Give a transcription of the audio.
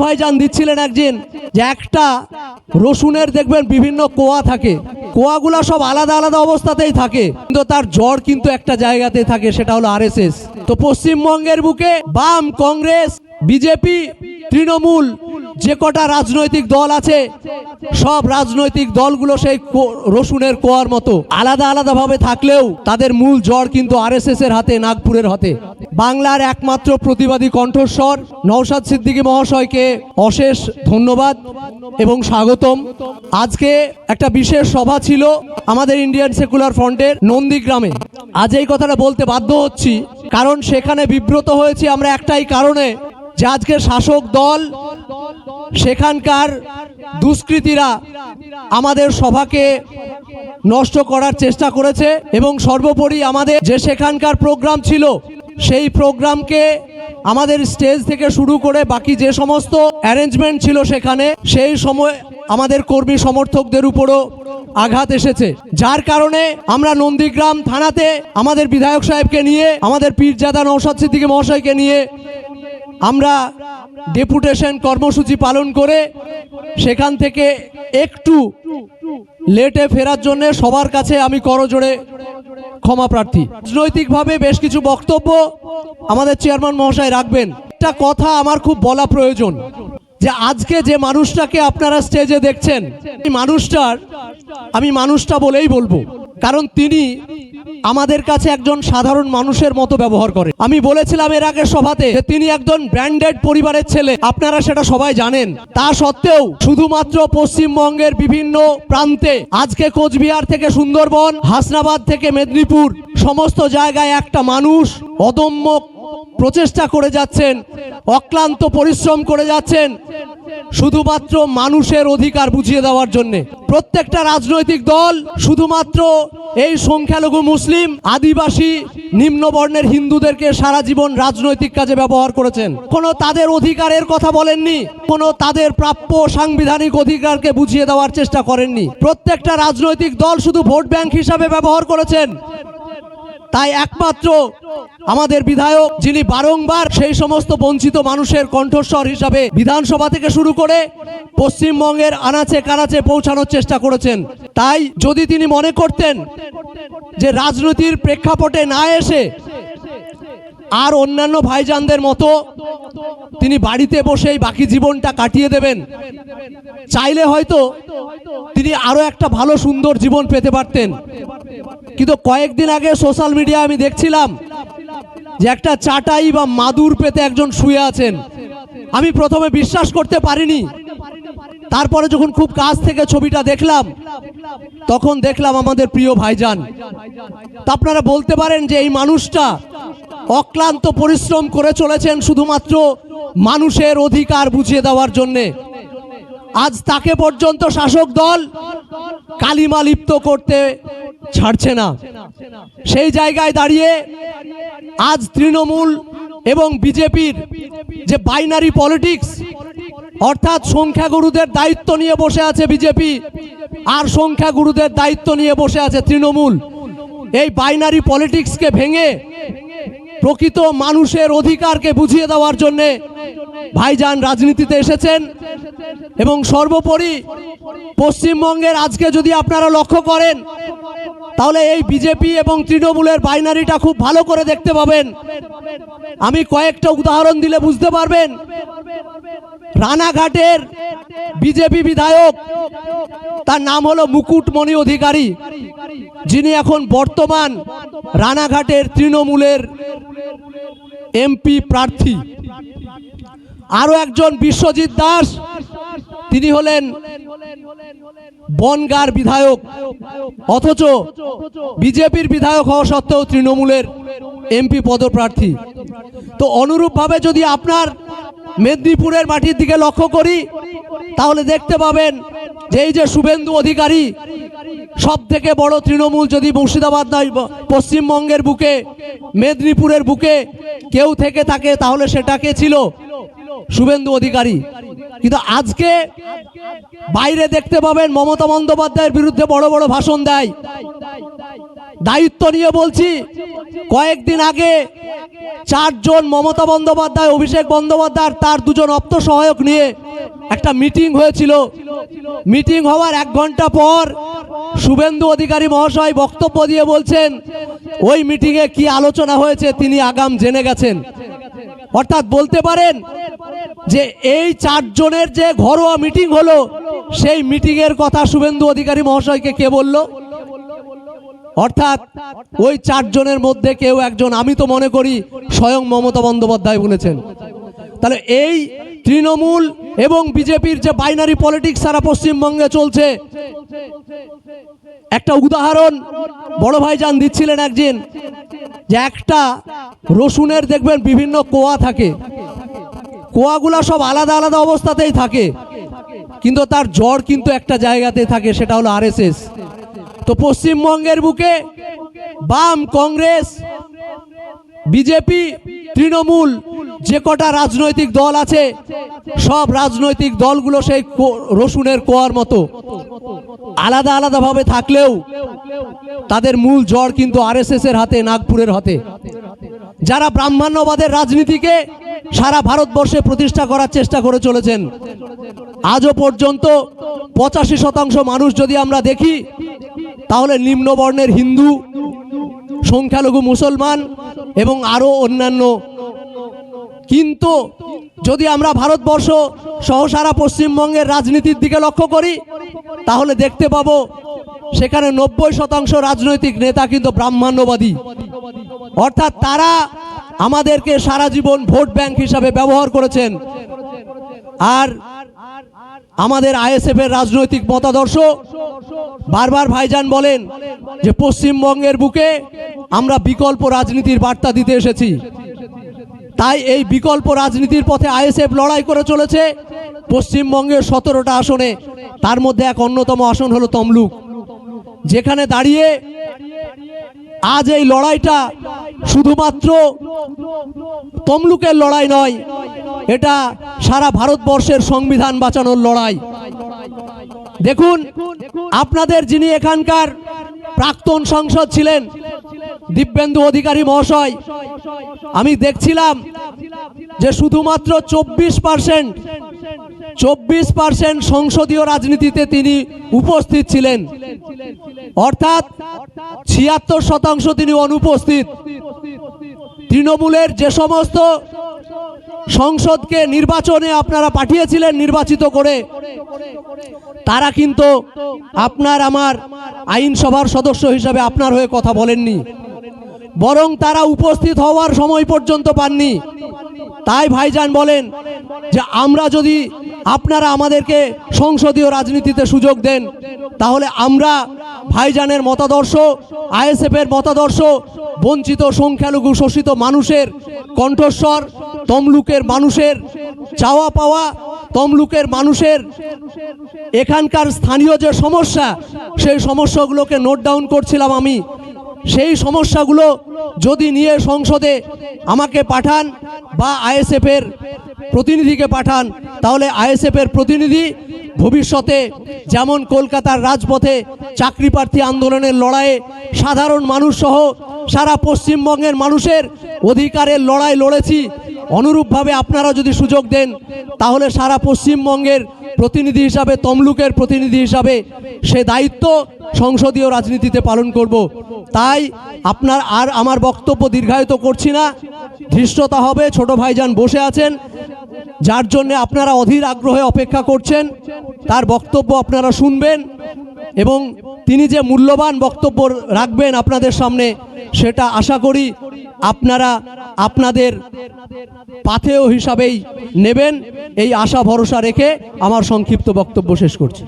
ভাইজান দিচ্ছিলেন একদিন যে একটা রসুনের দেখবেন বিভিন্ন কোয়া থাকে। কোয়াগুলা সব আলাদা আলাদা অবস্থাতেই থাকে। কিন্তু তার জ্বর কিন্তু একটা জায়গাতেই থাকে, সেটা হলো আরএসএস। তো পশ্চিমবঙ্গের বুকে বাম কংগ্রেস, বিজেপি, তৃণমূল যে কটা রাজনৈতিক দল আছে, সব রাজনৈতিক দলগুলো সেই রসুনের কোয়ার মতো। আলাদা আলাদা ভাবে থাকলেও তাদের মূল জ্বর কিন্তু আরএসএস এর হাতে, নাগপুরের হাতে। বাংলার একমাত্র প্রতিবাদী কণ্ঠস্বর নওশাদ সিদ্দিকী মহাশয়কে অশেষ ধন্যবাদ এবং স্বাগতম। আজকে একটা বিশেষ সভা ছিল আমাদের ইন্ডিয়ান সেকুলার ফ্রন্টের নন্দীগ্রামে। আজ এই কথাটা বলতে বাধ্য হচ্ছি, কারণ সেখানে বিব্রত হয়েছি আমরা একটাই কারণে, যে আজকে শাসক দল সেখানকার দুষ্কৃতীরা আমাদের সভাকে নষ্ট করার চেষ্টা করেছে এবং সর্বোপরি আমাদের যে সেখানকার প্রোগ্রাম ছিল, সেই প্রোগ্রামকে আমাদের স্টেজ থেকে শুরু করে বাকি যে সমস্ত অ্যারেঞ্জমেন্ট ছিল সেখানে, সেই সময় আমাদের কর্মী সমর্থকদের উপরও আঘাত এসেছে। যার কারণে আমরা নন্দীগ্রাম থানাতে আমাদের বিধায়ক সাহেবকে নিয়ে, আমাদের পীরজাদা নৌসাদ সিদ্দিকী মহাশয়কে নিয়ে আমরা ডেপুটেশন কর্মসূচি পালন করে সেখান থেকে একটু লেটে ফেরার জন্য সবার কাছে আমি করজোড়ে ক্ষমা প্রার্থী। রাজনৈতিকভাবে বেশ কিছু বক্তব্য আমাদের চেয়ারম্যান মহাশয় রাখবেন। একটা কথা আমার খুব বলা প্রয়োজন, যে আজকে যে মানুষটাকে আপনারা স্টেজে দেখছেন, এই মানুষটার, আমি মানুষটা বলেই বলব, কারণ তিনি আমাদের কাছে একজন সাধারণ মানুষের মতো ব্যবহার করে। আমি বলেছিলাম এর আগে সভাতে যে তিনি একজন ব্র্যান্ডেড পরিবারের ছেলে। আপনারা সেটা সবাই জানেন। তা সত্ত্বেও শুধুমাত্র পশ্চিমবঙ্গের বিভিন্ন প্রান্তে আজকে কোচবিহার থেকে সুন্দরবন, হাসনাবাদ থেকে মেদিনীপুর, সমস্ত জায়গায় একটা মানুষ অদম্য প্রচেষ্টা করে যাচ্ছেন, অক্লান্ত পরিশ্রম করে যাচ্ছেন, শুধুমাত্র মানুষের অধিকার বুঝিয়ে দেওয়ার জন্য। প্রত্যেকটা রাজনৈতিক দল, শুধুমাত্র এই সংখ্যালঘু মুসলিম, আদিবাসী, নিম্নবর্ণের হিন্দুদেরকে সারা জীবন রাজনৈতিক কাজে ব্যবহার করেছেন। কোনো তাদের অধিকারের কথা বলেননি, কোনো তাদের প্রাপ্য সাংবিধানিক অধিকারকে বুঝিয়ে দেওয়ার চেষ্টা করেননি। প্রত্যেকটা রাজনৈতিক দল শুধু ভোট ব্যাংক হিসাবে ব্যবহার করেছেন। তাই একমাত্র আমাদের বিধায়ক যিনি বারংবার সেই সমস্ত বঞ্চিত মানুষের কণ্ঠস্বর হিসাবে বিধানসভা থেকে শুরু করে পশ্চিমবঙ্গের আনাচে কানাচে পৌঁছানোর চেষ্টা করেছেন। তাই যদি তিনি মনে করতেন যে রাজনীতির প্রেক্ষাপটে না এসে আর অন্যান্য ভাইজানদের মতো তিনি বাড়িতে বসেই বাকি জীবনটা কাটিয়ে দেবেন, চাইলে হয়তো তিনি আরও একটা ভালো সুন্দর জীবন পেতে পারতেন। কিন্তু কয়েকদিন আগে সোশ্যাল মিডিয়া আমি দেখছিলাম যে একটা চাটাই বা মাদুর পেতে একজন শুয়ে আছেন। আমি প্রথমে বিশ্বাস করতে পারিনি। তারপরে যখন খুব কাছ থেকে ছবিটা দেখলাম, তখন দেখলাম আমাদের প্রিয় ভাইজান। তা আপনারা বলতে পারেন যে এই মানুষটা অক্লান্ত পরিশ্রম করে চলেছেন শুধুমাত্র মানুষের অধিকার বুঝিয়ে দেওয়ার জন্যে। আজ তাকে পর্যন্ত শাসক দল কালিমা লিপ্ত করতে ছাড়ছে না। সেই জায়গায় দাঁড়িয়ে আজ তৃণমূল এবং বিজেপির যে বাইনারি পলিটিক্স অর্থাৎ সংখ্যাগুরুদের দায়িত্ব নিয়ে বসে আছে বিজেপি আর সংখ্যাগুরুদের দায়িত্ব নিয়ে বসে আছে তৃণমূল, এই বাইনারি পলিটিক্সকে ভেঙে প্রকৃত মানুষের অধিকারকে বুঝিয়ে দেওয়ার জন্যে ভাইজান রাজনীতিতে এসেছেন এবং সর্বোপরি পশ্চিমবঙ্গের আজকে যদি আপনারা লক্ষ্য করেন, তাহলে এই বিজেপি এবং তৃণমূলের বাইনারিটা খুব ভালো করে দেখতে পাবেন। আমি কয়েকটা উদাহরণ দিলে বুঝতে পারবেন। রানাঘাটের বিজেপি বিধায়ক, তার নাম হলো মুকুটমণি অধিকারী। যিনি এখন বর্তমান রানাঘাটের তৃণমূলের এমপি প্রার্থী। আরও একজন বিশ্বজিৎ দাস। তিনি হলেন বনগার বিধায়ক। অথচ বিজেপির বিধায়ক হওয়া সত্ত্বেও তৃণমূলের এমপি পদপ্রার্থী। তো অনুরূপভাবে যদি আপনার মেদিনীপুরের মাটির দিকে লক্ষ্য করি, তাহলে দেখতে পাবেন যে এই যে শুভেন্দু অধিকারী সব থেকে বড় তৃণমূল যদি মুর্শিদাবাদ নয়, পশ্চিমবঙ্গের বুকে, মেদিনীপুরের বুকে কেউ থেকে থাকে, তাহলে সেটাকে ছিল? শুভেন্দু অধিকারী। কিন্তু আজকে বাইরে দেখতে পাবেন মমতা বন্দ্যোপাধ্যায়ের বিরুদ্ধে বড় বড় ভাষণ দেয়। দায়িত্ব নিয়ে বলছি, কয়েকদিন আগে চারজন মমতা বন্দ্যোপাধ্যায়, অভিষেক বন্দ্যোপাধ্যায় তার দুজন অপ্ত সহায়ক নিয়ে একটা মিটিং হয়েছিল। মিটিং হওয়ার এক ঘণ্টা পর শুভেন্দু অধিকারী মহাশয় বক্তব্য দিয়ে বলছেন, ওই মিটিংয়ে কি আলোচনা হয়েছে তিনি আগাম জেনে গেছেন। অর্থাৎ বলতে পারেন যে এই চারজনের যে ঘরোয়া মিটিং হলো, সেই মিটিংয়ের কথা শুভেন্দু অধিকারী মহাশয়কে কে বলল? অর্থাৎ ওই চারজনের মধ্যে কেউ একজন, আমি তো মনে করি স্বয়ং মমতা বন্দ্যোপাধ্যায় বলেছেন। তাহলে এই তৃণমূল এবং বিজেপির যে বাইনারি পলিটিক্স সারা পশ্চিমবঙ্গে চলছে, একটা উদাহরণ বড় ভাইজান দিচ্ছিলেন একদিন। যে একটা রসুনের দেখবেন বিভিন্ন কোয়া থাকে। কোয়াগুলা সব আলাদা আলাদা অবস্থাতেই থাকে। কিন্তু তার জ্বর কিন্তু একটা জায়গাতে থাকে, সেটা হলো আরএসএস। তো পশ্চিমবঙ্গের বুকে বাম, কংগ্রেস, বিজেপি, তৃণমূল, যে কটা রাজনৈতিক দল আছে, সব রাজনৈতিক দলগুলো সেই রসুনের কোয়ার মতো। আলাদা আলাদাভাবে থাকলেও তাদের মূল জ্বর কিন্তু আরএসএস এর হাতে, নাগপুরের হাতে। যারা ব্রাহ্মণ্যবাদের রাজনীতিকে সারা ভারতবর্ষে প্রতিষ্ঠা করার চেষ্টা করে চলেছেন, আজও পর্যন্ত পঁচাশি শতাংশ মানুষ যদি আমরা দেখি, তাহলে নিম্নবর্ণের হিন্দু, সংখ্যালঘু মুসলমান এবং আরও অন্যান্য। কিন্তু যদি আমরা ভারতবর্ষ সহ সারা পশ্চিমবঙ্গের রাজনীতির দিকে লক্ষ্য করি, তাহলে দেখতে পাবো সেখানে নব্বই শতাংশ রাজনৈতিক নেতা কিন্তু ব্রাহ্মণ্যবাদী। অর্থাৎ তারা আমাদেরকে সারা জীবন ভোট ব্যাংক হিসাবে ব্যবহার করেছেন। আর আমাদের আইএসএফ এর রাজনৈতিক মতাদর্শ, বারবার ভাইজান বলেন যে পশ্চিমবঙ্গের বুকে আমরা বিকল্প রাজনীতির বার্তা দিতে এসেছি। তাই এই বিকল্প রাজনীতির পথে আইএসএফ লড়াই করে চলেছে। পশ্চিমবঙ্গের সতেরোটা আসনে, তার মধ্যে এক অন্যতম আসন হলো তমলুক। যেখানে দাঁড়িয়ে আজ এই লড়াইটা শুধুমাত্র তমলুকের লড়াই নয়, এটা সারা ভারতবর্ষের সংবিধান বাঁচানোর লড়াই। দেখুন, আপনাদের যিনি এখানকার প্রাক্তন সংসদ ছিলেন, দিব্যেন্দু অধিকারী মহাশয়, আমি দেখছিলাম যে শুধুমাত্র চব্বিশ পার্সেন্ট চব্বিশ পার্সেন্ট সংসদীয় রাজনীতিতে তিনি উপস্থিত ছিলেন। অর্থাৎ ছিয়াত্তর শতাংশ তিনি অনুপস্থিত। তৃণমূলের যে সমস্ত সংসদকে নির্বাচনে আপনারা পাঠিয়েছিলেন নির্বাচিত করে, তারা কিন্তু আপনার আমার আইনসভার সদস্য হিসাবে আপনার হয়ে কথা বলেননি। বরং তারা উপস্থিত হওয়ার সময় পর্যন্ত পাননি। তাই ভাইজান বলেন যে আমরা যদি আপনারা আমাদেরকে সংসদীয় রাজনীতিতে সুযোগ দেন, তাহলে আমরা ভাইজানের মতাদর্শ, আইএসএফের মতাদর্শ, বঞ্চিত সংখ্যালঘু শোষিত মানুষের কণ্ঠস্বর, তমলুকের মানুষের চাওয়া পাওয়া, তমলুকের মানুষের এখানকার স্থানীয় যে সমস্যা, সেই সমস্যাগুলোকে নোট ডাউন করছিলাম আমি। সেই সমস্যাগুলো যদি নিয়ে সংসদে আমাকে পাঠান বা আইএসএফের প্রতিনিধিকে পাঠান, তাহলে আইএসএফের প্রতিনিধি ভবিষ্যতে যেমন কলকাতার রাজপথে চাকরি প্রার্থী আন্দোলনের লড়াইয়ে সাধারণ মানুষ সহ সারা পশ্চিমবঙ্গের মানুষের অধিকারের লড়াই লড়েছি, অনুরূপভাবে আপনারা যদি সুযোগ দেন, তাহলে সারা পশ্চিমবঙ্গের প্রতিনিধি হিসাবে, তমলুকের প্রতিনিধি হিসাবে সে দায়িত্ব সংসদীয় রাজনীতিতে পালন করব। তাই আপনার আর আমার বক্তব্য দীর্ঘায়িত করছি না। ধৃষ্টতা হবে, ছোট ভাইজান বসে আছেন। যার জন্য আপনারা অধীর আগ্রহে অপেক্ষা করছেন, তার বক্তব্য আপনারা শুনবেন এবং তিনি যে মূল্যবান বক্তব্য রাখবেন আপনাদের সামনে, সেটা আশা করি আপনারা আপনাদের পাথেয় হিসাবেই নেবেন। এই আশা ভরসা রেখে আমার সংক্ষিপ্ত বক্তব্য শেষ করছি।